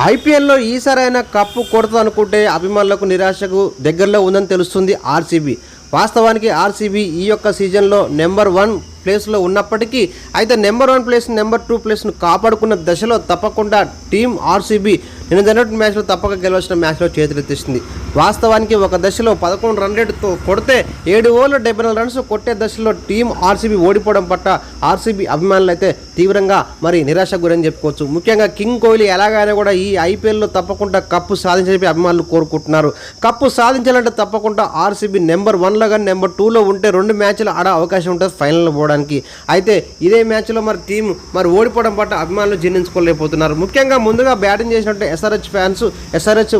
ఐపీఎల్లో ఈసారైనా కప్పు కొడతా అనుకుంటే అభిమానులకు నిరాశకు దగ్గరలో ఉందని తెలుస్తుంది ఆర్సీబీ. వాస్తవానికి ఆర్సీబీ ఈ యొక్క సీజన్లో నెంబర్ వన్ ప్లేస్లో ఉన్నప్పటికీ అయితే number one place number two ప్లేస్ను కాపాడుకున్న దశలో తప్పకుండా టీం ఆర్సీబీ నిన్న జరిగిన మ్యాచ్లో తప్పక గెలవచ్చిన మ్యాచ్లో చేతులెత్తిస్తుంది వాస్తవానికి ఒక దశలో పదకొండు రన్ రేటుతో కొడితే ఏడు ఓవర్లు డెబ్బై నాలుగు రన్స్ కొట్టే దశలో టీం ఆర్సీబీ ఓడిపోవడం పట్ల ఆర్సీబీ అభిమానులు అయితే తీవ్రంగా మరి నిరాశ గురని చెప్పుకోవచ్చు. ముఖ్యంగా కింగ్ కోహ్లీ ఎలాగైనా కూడా ఈ ఐపీఎల్లో తప్పకుండా కప్పు సాధించని అభిమానులు కోరుకుంటున్నారు. కప్పు సాధించాలంటే తప్పకుండా ఆర్సీబీ నెంబర్ వన్లో కానీ నెంబర్ టూలో ఉంటే రెండు మ్యాచ్లు ఆడే అవకాశం ఉంటుంది ఫైనల్లో పోవడానికి. అయితే ఇదే మ్యాచ్లో మరి టీం మరి ఓడిపోవడం పట్ల అభిమానులు జీర్ణించుకోలేకపోతున్నారు. ముఖ్యంగా ముందుగా బ్యాటింగ్ చేసినట్టు ఎస్ఆర్హెచ్ ఫ్యాన్స్ ఎస్ఆర్హెచ్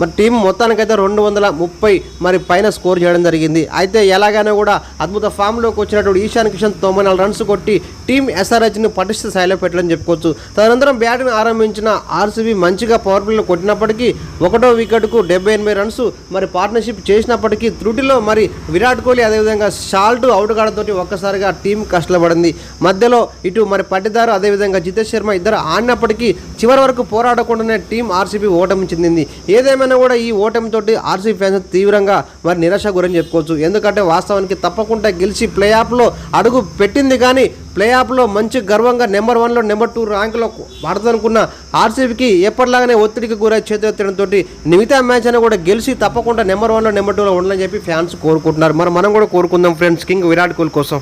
మరి టీం మొత్తానికైతే రెండు వందల ముప్పై మరి పైన స్కోర్ చేయడం జరిగింది. అయితే ఎలాగైనా కూడా అద్భుత ఫామ్లోకి వచ్చినటువంటి ఈశాన్ కిషన్ తొంభై నాలుగు రన్స్ కొట్టి టీం ఎస్ఆర్హెచ్ని పటిష్ట స్థాయిలో పెట్టడం చెప్పుకోవచ్చు. తదనంతరం బ్యాటింగ్ ఆరంభించిన ఆర్సీబీ మంచిగా పవర్ ప్లేలో కొట్టినప్పటికీ ఒకటో వికెట్కు డెబ్బై ఎనభై రన్స్ మరి పార్ట్నర్షిప్ చేసినప్పటికీ త్రుటిలో మరి విరాట్ కోహ్లీ అదేవిధంగా షాల్ట్ అవుట్ కాడతోటి ఒక్కసారిగా టీం కష్టపడింది. మధ్యలో ఇటు మరి పట్టిదారు అదేవిధంగా జితేష్ శర్మ ఇద్దరు ఆడినప్పటికీ చివరి వరకు పోరాడకుండానే టీం ఆర్సీబీ ఓటమి చెందింది. ఏదేమైనా కూడా ఈ ఓటమితో ఆర్సీబీ ఫ్యాన్స్ తీవ్రంగా మరి నిరాశ గురని చెప్పుకోవచ్చు. ఎందుకంటే వాస్తవానికి తప్పకుండా గెలిచి ప్లే ఆఫ్లో అడుగు పెట్టింది కానీ ప్లే ఆఫ్లో మంచి గర్వంగా నెంబర్ వన్లో నెంబర్ టూ ర్యాంకులో పడదనుకున్న ఆర్సీబీకి ఎప్పటిలాగానే ఒత్తిడికి గురై చేతెత్తడంతో మిగతా మ్యాచ్ అయినా కూడా గెలిచి తప్పకుండా నెంబర్ వన్లో నెంబర్ టూలో ఉండాలని చెప్పి ఫ్యాన్స్ కోరుకుంటున్నారు. మరి మనం కూడా కోరుకుందాం ఫ్రెండ్స్. కింగ్ విరాట్ కోహ్లీ కోసం.